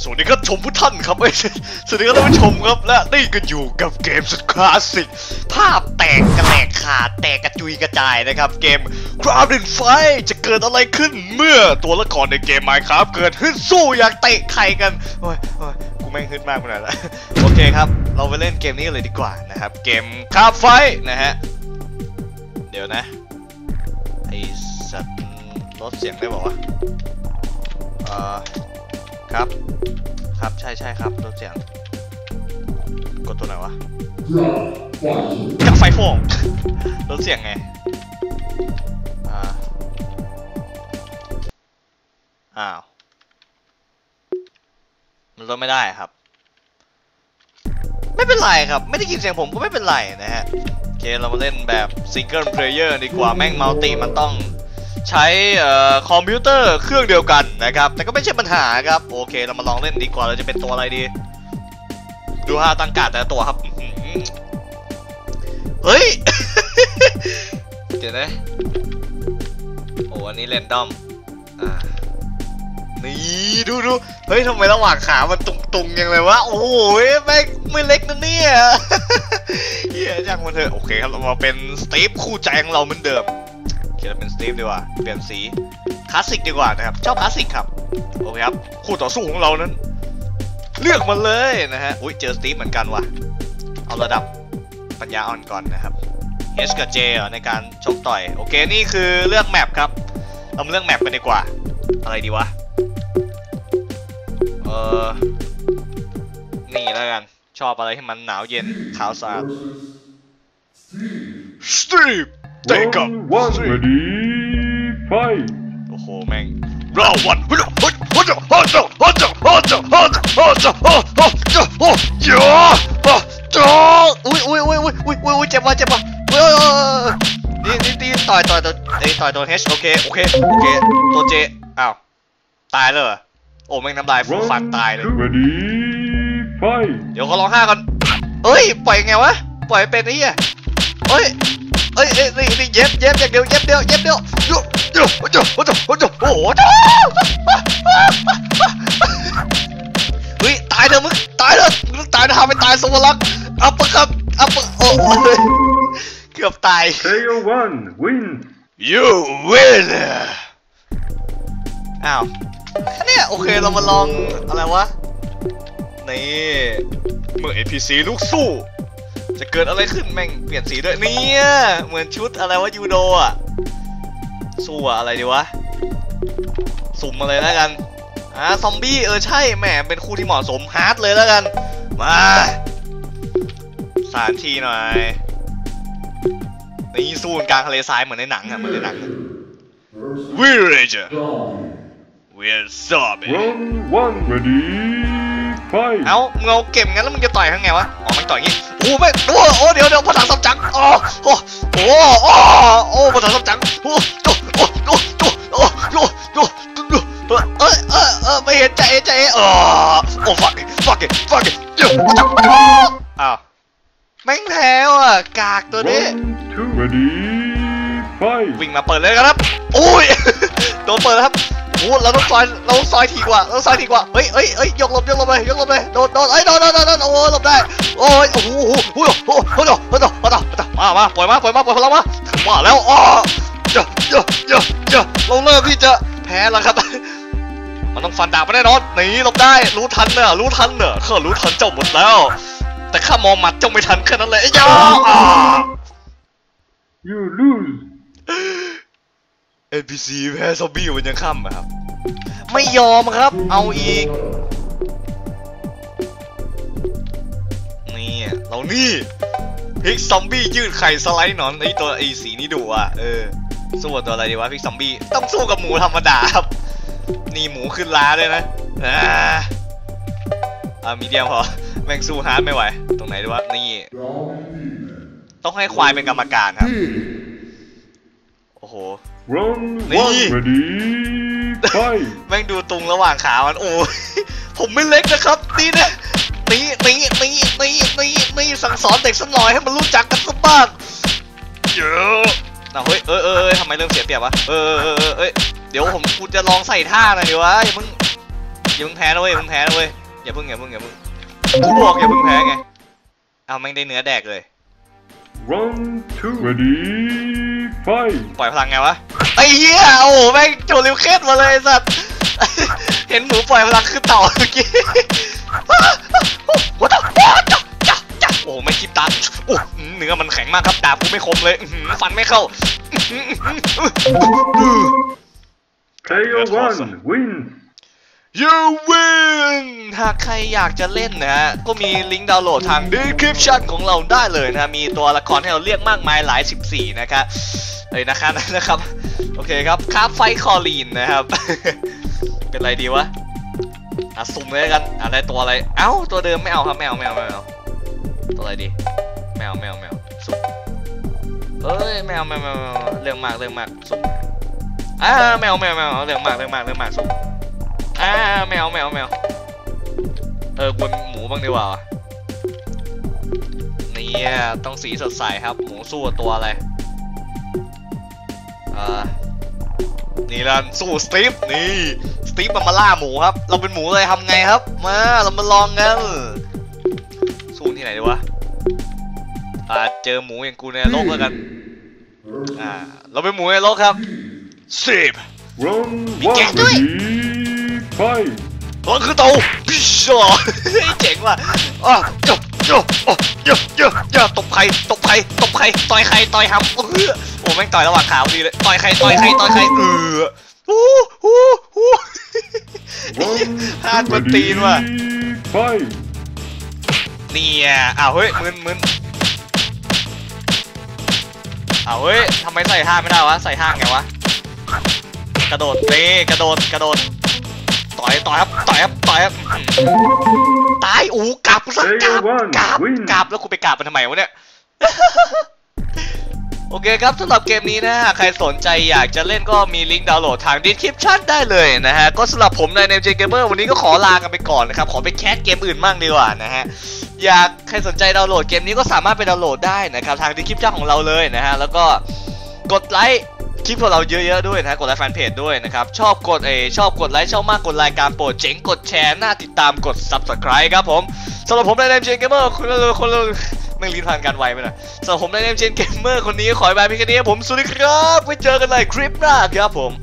สวัสดีครับชมผู้ท่านครับเอ้ยสวัสดีครับท่านผู้ชมครับ และนี่ก็อยู่กับเกมสุดคลาสสิก ภาพแตกกระแหลกขาดแตกกระจุยกระจายนะครับ เกม Crowded Fight จะเกิดอะไรขึ้นเมื่อตัวละครในเกม Minecraft เกิดฮึดสู้อยากเตะใครกัน โอ้ยโอ้ยกูแม่งฮึดมากขนาดนั้นโอเคครับ เราไปเล่นเกมนี้เลยดีกว่านะครับ เกมคาไฟนะฮะ เดี๋ยวนะไอสัตว์ลดเสียงได้บอกว่าเอ่อ ครับ ครับใช่ใช่ครับลดเสียง กดตัวไหนวะกับไฟโฟงลดเสียงไงอ่าอ้าว มันลดไม่ได้ครับ ไม่เป็นไรครับ ไม่ได้ยินเสียงผมก็ไม่เป็นไรนะฮะ โอเค เรามาเล่นแบบซิงเกิลเพลเยอร์ดีกว่าแม่งมัลติมันต้อง ใช้คอมพิวเตอร์เครื่องเดียวกันนะครับ แต่ก็ไม่ใช่ปัญหาครับ โอเค เรามาลองเล่นดีกว่าเราจะเป็นตัวอะไรดี ดูฮาตั้งกาดแต่ตัวครับเฮ้ย เดี๋ยวนะโอ้อันนี้เรนดอมนี่ดูดูเฮ้ยทำไมระหว่างขามันตุงๆยังเลยวะ โอ้โหแม่ไม่เล็กนะเนี่ยเฮียจังมันเถอะ โอเคครับ เรามาเป็นสตีฟคู่ใจของเราเหมือนเดิม โอเคเราเป็นสตีฟดีกว่า เปลี่ยนสีคลาสสิกดีกว่านะครับ ชอบคลาสสิกครับ โอเคครับ คู่ต่อสู้ของเรานั้น เลือกมาเลยนะฮะ อุ้ยเจอสตีฟเหมือนกันว่ะ เอาระดับปัญญาอ่อนก่อนนะครับ H กับ J เหรอในการชกต่อย โอเค นี่คือเลือกแมปครับ เราเลือกแมปกันดีกว่า อะไรดีวะ เออนี่แล้วกัน ชอบอะไรที่มันหนาวเย็นขาวสะอาดสตีฟ เตะกับ Round one, ready, fight. โอ้โหแม่งราวันฮัจฮัจฮัจฮัจฮัจฮัจฮัจฮัจฮัจฮัจโอ้ยาอะจ้าอุ้ยอุ้ยอุ้ยอุ้ยอุ้ยอุ้ยอุ้ยเจ็บว่ะเจ็บว่ะเฮ้ยนี่นี่นี่ต่อยต่อยตัวไอ้ต่อยตัว H โอเคโอเคโอเคตัว J อ้าวตายเลยเหรอโอ้แม่งน้ำลายฟูฟัน Round ตายเลย two, ready, fight. เดี๋ยวเขาร้องห้าก่อนเอ้ยปล่อยไงวะปล่อยเป็นไอ้เหี้ยเอ้ย เอ้ยเอ้ยนี่นี่เย็บเย็บอย่างเดียวเย็บเดียวเย็บเดียวยโยโอ้โหโอ้โอ้โหเฮ้ยตายเถอะมึงตายเถอะมึงตายนะทำเป็นตายสวรรค์อัปปะครับอัปปะโอ้ยเกือบตาย KO one, win. you win อ้าวแค่เนี้ยโอเคเรามาลองอะไรวะนี่เมื่อ NPC ลูกสู้ จะเกิดอะไรขึ้นแม่งเปลี่ยนสีด้วยเนี่ยเหมือนชุดอะไรวะยูโดอะสู้อะอะไรดีวะสุ่มมาเลยแล้วกันอ่าซอมบี้เออใช่แหมเป็นคู่ที่เหมาะสมฮาร์ดเลยแล้วกันมาสถานที่หน่อยนี่สู้กันกลางทะเลทรายเหมือนในหนังอะเหมือนในหนังอะ Villager We're zombie Round one, ready, เอ้ามึงเอาเก็บงั้นแล้วมึงจะต่อยทั้งไงวะ อ๋อมันต่อยงี้โอ้ไม่โอ้โอ้เดี๋ยวเดี๋ยวภาษาซับจังโอ้โอ้โอ้โอ้โอ้ภาษาซับจังโอ้โอ้โอ้โอ้โอ้โอ้โอ้โอ้โอ้เออเออเออไม่เห็นใจใจเออโอ้ fuck it fuck it fuck it เดี๋ยวอ้าวแม่งแพ้ว่ะกากตัวนี้ Round two, ready, fight. วิ่งมาเปิดเลยครับโอ้ยโดนเปิดแล้วครับ โอ้เราต้องซอยเราต้องซอยทีกว่าเราต้องซอยทีกว่าเฮ้ยเฮ้ยเฮ้ยยกหลบยกหลบเลยยกหลบเลยโดนโดนเอ้ยโดนโดนโดนโดนโอ้หลบได้โอ้ยโอ้โหโอ้โหโอ้โหโอ้โหโอ้โหโอ้โหโอ้โหมามาปล่อยมาปล่อยมาปล่อยพลังมามาแล้วอ๋อเยอะเยอะเยอะเยอะเราเริ่มที่จะแพ้แล้วครับมันต้องฟันดาบมาแน่นอนหนีหลบได้รู้ทันเนอะรู้ทันเนอะข้ารู้ทันเจ้าหมดแล้ว แต่ข้ามองหมัดเจ้าไม่ทันแค่นั้นเลยไอ้ยาอ่า You lose. NPC แพ้ซอมบี้มันยังค่ำอะครับ ไม่ยอมครับ เอาอีก นี่เรานี่พิกซอมบี้ยืดไข่สไลด์หนอนไอตัวไอสีนี้ดุอะเออสู้กับตัวอะไรดีวะพิกซอมบี้ต้องสู้กับหมูธรรมดาครับ นี่หมูขึ้นล้าด้วยนะอ่าอ่ามีเดียมพอแม่งสู้ฮาร์ดไม่ไหว ตรงไหนดีวะนี่ ต้องให้ควายเป็นกรรมการครับ โอ้โห Round Nee. one, ready, fight. แม่งดูตรงระหว่างขามันโอ้ยผมไม่เล็กนะครับนี่นะนี่นี่นี่นี่นี่นี่สั่งสอนเด็กสักหน่อยให้มันรู้จักกันสักบ้างเยอะนะเฮ้ยเอ้ยเอ้ยเอ้ยทำไมเริ่มเสียเปรียบวะเออเออเออเอ้ยเดี๋ยวผมกูจะลองใส่ท่าหน่อยดีวะอย่ามึงอย่าเพิ่งแพ้นะเว้ยอย่าเพิ่งแพ้นะเว้ยอย่าเพิ่งอย่าเพิ่งอย่าเพิ่งกูบอกอย่าเพิ่งแพ้ไงเอาแม่งได้เนื้อแดกเลย Round two. Ready, fight. ปล่อยพลังไงวะ ไอ้เหี้ยโอ้โหแม่งโจลิวเคสมาเลยไอ้สัตว์ เห็นหมูปล่อยพลังคือเต่าเมื่อกี้วัดจ้าจ้าจ้าจ้าโอ้โหไม่คิดตาโอ้เนื้อมันแข็งมากครับดาบกูไม่คมเลยอื้อหือฟันไม่เข้า Player That's awesome. one wins. You win หากใครอยากจะเล่นนะฮะ ก็มีลิงก์ดาวน์โหลดทาง description ของเราได้เลยนะ มีตัวละครให้เราเรียกมากมายหลาย 14 นะครับเอ้ยนะครับนะครับ โอเคครับคาบไฟคอลีนนะครับ เป็นอะไรดีวะอะสุ่มเลยกันอะไรตัวอะไร เอ้า ตัวเดิมไม่เอาครับไม่เอาไม่เอาไม่เอาตัวอะไรดีไม่เอาไม่เอาไม่เอาสุ่มเอ้ยไม่เอาไม่เอาไม่เอาเรื่องมากเรื่องมากสุ่มอ่าไม่เอาไม่เอาไม่เอาเรื่องมากเรื่องมากเรื่องมากสุ่มอ่าแมวแมวแมวเออกวนหมูบ้างดีกว่าวะเนี่ยต้องสีสดใสครับ หมูสู้กับตัวอะไร อ่านี่ละสู้สตีฟนี่สตีฟมันมาล่าหมูครับ เราเป็นหมูเลยทำไงครับ มาเรามาลองกันสู้ที่ไหนดีวะอ่าเจอหมูอย่างกูในโลกแล้วกันอ่าเราเป็นหมูในโลกครับสิบ Round Bị one. kẹt đấy. Ready, fight. มันคือเตาพิชชอเจ๋งว่ะอะจบ จบโอ้เยอะเยอะเยอะตบใครตบใครตบใครต่อยใครต่อยหำเออโอ้แม่งต่อยระหว่างขาพอดีเลยต่อยใครต่อยใครต่อยใครเออฮู้ฮู้ฮู้ Round พลาด two. บนตีนว่ะ Ready, fight. เนี่ยอ้าวเฮ้ยมึนมึนอ้าวเฮ้ยทำไมใส่ห้าไม่ได้วะใส่ห้าไงวะกระโดดเตะกระโดดกระโดดต่อยต่อยครับต่อยครับต่อยครับอื้อหือ ตายอู้กลับสักกลับ Player one กราบ win กราบแล้วกูไปกราบมันทำไมวะเนี่ยโอเคครับสำหรับเกมนี้นะฮะใครสนใจอยากจะเล่นก็มีลิงก์ดาวน์โหลดทาง description ได้เลยนะฮะ ก็สำหรับผมใน NMJ Gamer วันนี้ก็ขอลากันไปก่อนนะครับ ขอไปแคสเกมอื่นบ้างดีกว่านะฮะ อยากใครสนใจดาวน์โหลดเกมนี้ก็สามารถไปดาวน์โหลดได้นะครับ ทาง description ของเราเลยนะฮะ แล้วก็กดไลค์ คลิปของเราเยอะๆด้วยนะกดไลค์แฟนเพจด้วยนะครับ ชอบกดเอชอบกดไลค์ชอบมากกดรายการโปรดเจ๋งกดแชร์หน้าติดตามกด subscribe ครับผมสำหรับผมในเกมเมอร์คนละคนละไม่รีทันกันไวไปหน่อยสำหรับผมในเกมเมอร์คนนี้ขอให้บายพี่แค่นี้ผมสวัสดีครับไว้เจอกันใหม่คลิปหน้าครับผม